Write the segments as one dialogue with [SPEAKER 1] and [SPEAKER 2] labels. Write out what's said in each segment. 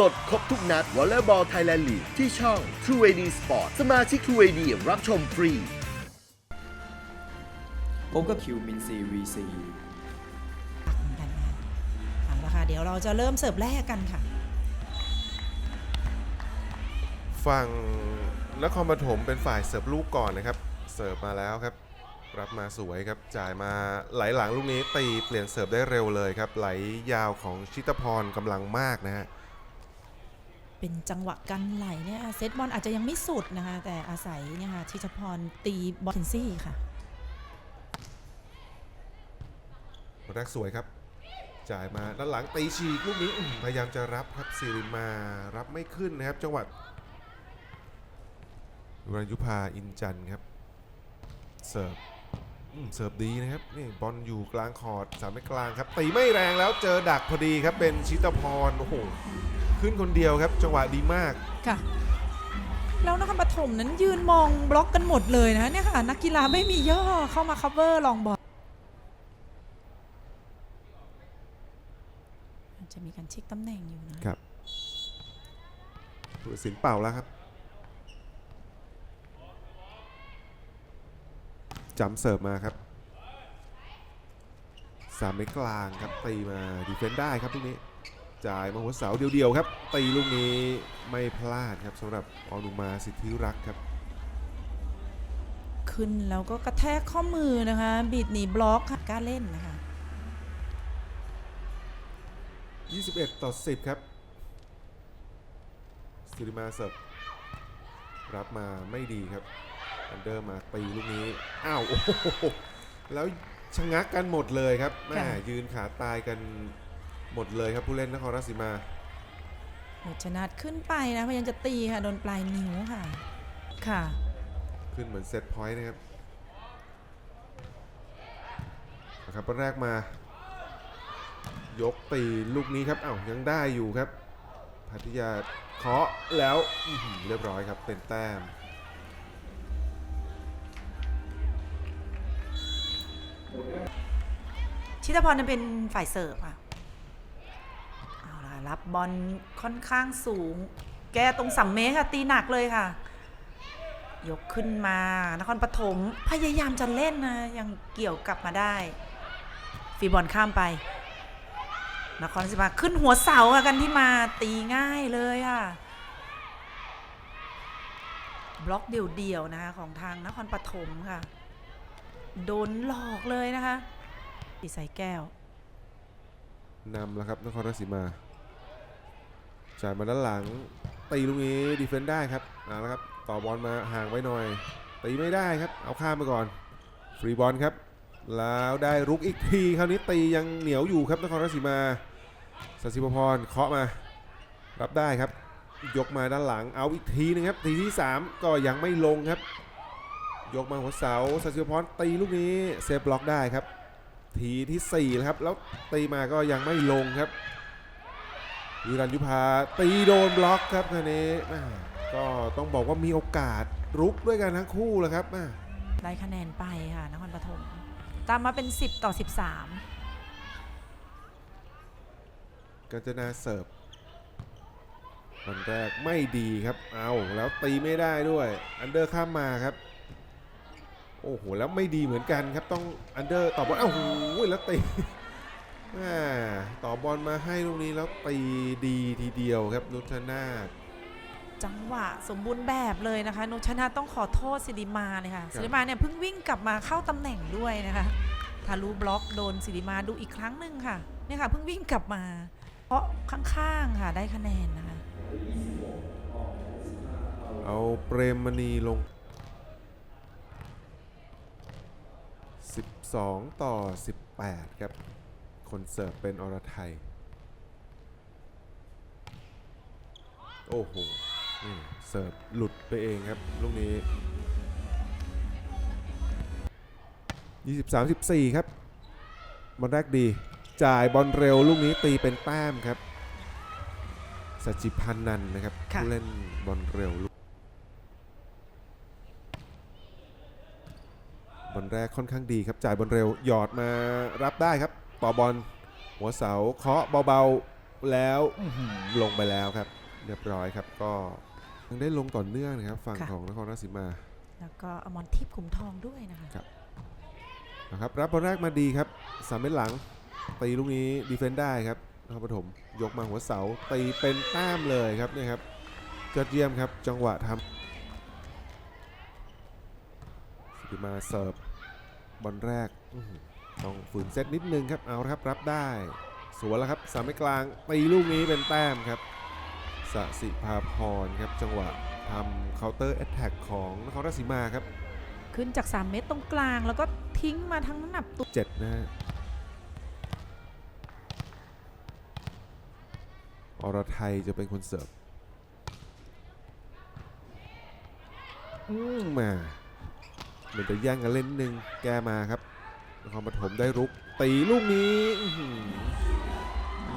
[SPEAKER 1] สดครบทุกนัดวอลเลย์บอลไทยแลนด์ลีกที่ช่อง True AD Sport สมาชิก True AD รับชมฟรี
[SPEAKER 2] พบกับคิวมินซีวีซี
[SPEAKER 3] เหมือนกันค่ะเอาละค่ะ เดี๋ยวเราจะเริ่มเสิร์ฟแรกกันค่ะ
[SPEAKER 4] ฝั่งนครปฐมเป็นฝ่ายเสิร์ฟลูกก่อนนะครับ เสิร์ฟมาแล้วครับ รับมาสวยครับ จ่ายมาไหลหลังลูกนี้ตีเปลี่ยนเสิร์ฟได้เร็วเลยครับ ไหลยาวของชิตพรกำลังมากนะฮะ
[SPEAKER 3] เป็นจังหวะกันไหลเนี่ยเซตบอลอาจจะยังไม่สุดนะคะ แต่อาศัยเนี่ยค่ะชิชพรตีบอลเทนซี่ค่ะ
[SPEAKER 4] แรกสวยครับ จ่ายมาด้านหลังตีฉีกลูกนี้พยายามจะรับครับสิริมารับไม่ขึ้นนะครับ จังหวัดวรยุพาอินจันครับเสิร์ฟเสิร์ฟดีนะครับนี่บอลอยู่กลางคอร์ดสามเมตรกลางครับตีไม่แรงแล้วเจอดักพอดีครับเป็นชิตพรโอ้โห ขึ้นคนเดียวครับ จังหวะดีมาก
[SPEAKER 3] ค่ะ แล้วนครปฐมนั้นยืนมองบล็อกกันหมดเลยนะเนี่ยค่ะ นักกีฬาไม่มีย่อเข้ามา cover ลองบอลจะมีการเช็คตำแหน่งอยู่นะ
[SPEAKER 4] ครับผู้ตัดสินเป่าแล้วครับจำเสิร์ฟมาครับสามเมตรกลางครับตีมาดีเฟนได้ครับลูกนี้ จ่ายมาหัวเสาเดียวๆครับ ตีลูกนี้ไม่พลาดครับสำหรับออนุมาสิทธิรักษ์ครับ
[SPEAKER 3] ขึ้นแล้วก็กระแทกข้อมือนะคะ บีดหนีบล็อกค่ะกล้าเล่นนะคะ
[SPEAKER 4] 21 ต่อ 10 ครับสิริมาเสิร์ฟรับมาไม่ดีครับอันเดอร์มาตีลูกนี้ อ้าว โอ้โหแล้วชะงักกันหมดเลยครับแม่
[SPEAKER 3] ค่ะ
[SPEAKER 4] ยืนขาตายกัน หมดเลยครับผู้เล่นนครราชสีมา
[SPEAKER 3] โหชนะขึ้นไปนะพยายามจะตีค่ะโดนปลายนิ้วค่ะ ค่ะ
[SPEAKER 4] ขึ้นเหมือนเซตพอยต์นะครับนะครับแรกมา ยกตีลูกนี้ครับอ้าวยังได้อยู่ครับพัทยาเคาะแล้วอื้อหือเรียบร้อยครับเป็นแต้ม
[SPEAKER 3] ชิตพรจะเป็นฝ่ายเสิร์ฟค่ะเอาล่ะ รับบอลค่อนข้างสูง แกตรงสัมเมตรค่ะตีหนักเลยค่ะ ยกขึ้นมานครปฐมพยายามจะเล่นนะ ยังเกี่ยวกลับมาได้ฟีบอลข้ามไป นครราชสีมาขึ้นหัวเสาค่ะกันที่มาตีง่ายเลยค่ะบล็อกเดี่ยวๆนะคะของทางนครปฐมค่ะ โดนหลอกเลยนะคะตีใส่แก้ว
[SPEAKER 4] นำแล้วครับนครราชสีมา จ่ายมาด้านหลัง ตีลูกนี้ดีเฟนได้ครับเอาละครับต่อบอลมาห่างไว้หน่อย ตีไม่ได้ครับ เอาข้ามไปก่อน ฟรีบอลครับ แล้วได้รุกอีกทีคราวนี้ตียังเหนียวอยู่ครับนครราชสีมาสัสิปพรเคาะมา รับได้ครับ ยกมาด้านหลังเอาอีกทีนึงครับ ทีที่ 3 ก็ยังไม่ลงครับ ยกมาหัวเสาสัสิปพรตีลูกนี้เซฟบล็อกได้ครับ ทีที่4แล้วครับ แล้วตีมาก็ยังไม่ลงครับ วิรัญยุพาตีโดนบล็อกครับคันนี้แม่ก็ต้องบอกว่ามีโอกาสรุกด้วยกันทั้งคู่แหล้วครับแม่
[SPEAKER 3] ได้คะแนนไปค่ะนครปฐมตามมาเป็น 10 ต่อ 13
[SPEAKER 4] กาญจนาเสิร์ฟวันแรกไม่ดีครับ เอาแล้วตีไม่ได้ด้วย อันเดอร์ข้ามมาครับ โอ้โห แล้วไม่ดีเหมือนกันครับ ต้องอันเดอร์ต่อบอลอ้าวโอ้โหแล้วตีแม่ ต่อบอลมาให้ลูกนี้แล้วตีดีทีเดียวครับนุชนาธ
[SPEAKER 3] จังหวะสมบูรณ์แบบเลยนะคะนุชนาธิ์ต้องขอโทษสิริมาเลยค่ะ
[SPEAKER 4] ครับ
[SPEAKER 3] สิริมาเนี่ยเพิ่งวิ่งกลับมาเข้าตำแหน่งด้วยนะคะทารุบล็อกโดนสิริมาดูอีกครั้งหนึ่งค่ะเนี่ยค่ะเพิ่งวิ่งกลับมา เพราะข้างๆค่ะได้คะแนนนะคะ
[SPEAKER 4] เอาเปรมมณีลง 12 ต่อ 18 ครับ คนเสิร์ฟเป็นอรไทย โอ้โหนี่เสิร์ฟหลุดไปเองครับ ลูกนี้ 23 14 ครับบอลแรกดี จ่ายบอลเร็วลูกนี้ตีเป็นแต้มครับสจิพันนันท์นะครับ
[SPEAKER 3] ค่ะ
[SPEAKER 4] ผู้เล่นบอลเร็วลูกบอลแรกค่อนข้างดีครับ จ่ายบอลเร็วหยอดมารับได้ครับ ต่อบอลหัวเสาเคาะเบาแล้วอื้อหือลงไปแล้วครับ เรียบร้อยครับก็ยังได้ลงต่อเนื่องนะครับ ฝั่ง
[SPEAKER 3] ค่ะ
[SPEAKER 4] ของนครราชสีมา
[SPEAKER 3] แล้วก็อมรทิพย์ขุมทองด้วยนะคะ
[SPEAKER 4] ครับนะครับรับบอลแรกมาดีครับสามเมตรหลังตีลูกนี้ดีเฟนได้ครับนครปฐมยกมาหัวเสาตีเป็นแต้มเลยครับนี่ครับยอดเยี่ยมครับจังหวะทำสิติมาเสิร์ฟบอลแรกอื้อหือ ต้องฝืนเซตนิดนึงครับเอาละครับรับได้ สวนแล้วครับสามเมตรกลางตีลูกนี้เป็นแต้มครับสสิภาพรครับจังหวะทำเคาน์เตอร์แอตแทกของนครราชสีมาครับ
[SPEAKER 3] ขึ้นจาก 3 เมตรตรงกลางแล้วก็ทิ้งมาทั้งน้ำหนักตัว
[SPEAKER 4] เจ็ดนะฮะอรไทยจะเป็นคนเสิร์ฟอืมมาเหมือนจะแย่งกันเล่นนิดนึงแกมาครับ นครปฐมได้รุกตีลูกนี้อื้อหือ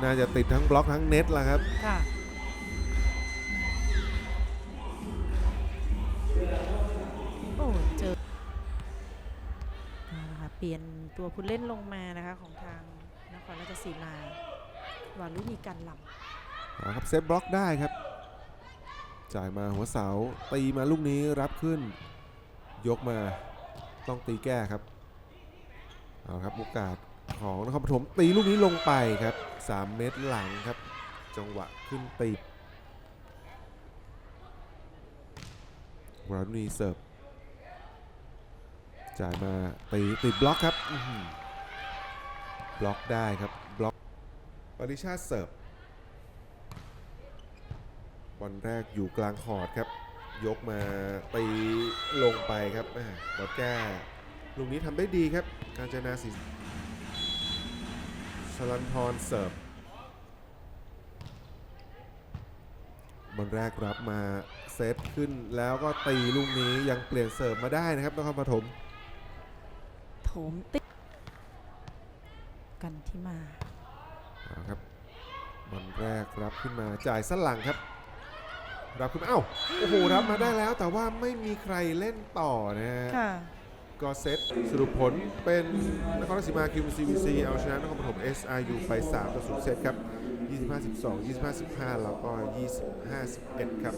[SPEAKER 4] น่าจะติดทั้งบล็อกทั้งเน็ตแล้วครับ
[SPEAKER 3] ค่ะโอ้เจอเอาละค่ะเปลี่ยนตัวผู้เล่นลงมานะคะของทางนครราชสีมาวารุณีกันลำ
[SPEAKER 4] เอาครับเซตบล็อกได้ครับ จ่ายมาหัวเสาตีมาลูกนี้รับขึ้น ยกมาต้องตีแก้ครับ เอาครับโอกาสของนครปฐมตีลูกนี้ลงไปครับ 3 เมตรหลังครับ จังหวะขึ้นตีวรานุนีเสิร์ฟจ่ายมาตีติดบล็อกครับบล็อกได้ครับบล็อกปริชาติเสิร์ฟบอลแรกอยู่กลางคอร์ดครับ ยกมาตีลงไปครับบอลแก้ ลูกนี้ทำได้ดีครับ การจนาสิชลันทรเสิร์ฟบอลแรกรับมาเซตขึ้นแล้วก็ตีลูกนี้ยังเปลี่ยนเสิร์ฟมาได้นะครับนครปฐม
[SPEAKER 3] โถมติดกันที่มา
[SPEAKER 4] เอาครับบอลแรกรับขึ้นมาจ่ายสนหลังครับ รับขึ้นมาเอ้าโอ้โหรับมาได้แล้วแต่ว่าไม่มีใครเล่นต่อนะฮะ
[SPEAKER 3] ค่ะ
[SPEAKER 4] ก็เซตสรุปผลเป็นนครราชสีมาคิวซีวีซีเอาชนะนครปฐม SRU ไป3ต่อ0เซตครับ 25 12 25 15 แล้วก็ 25 11 ครับ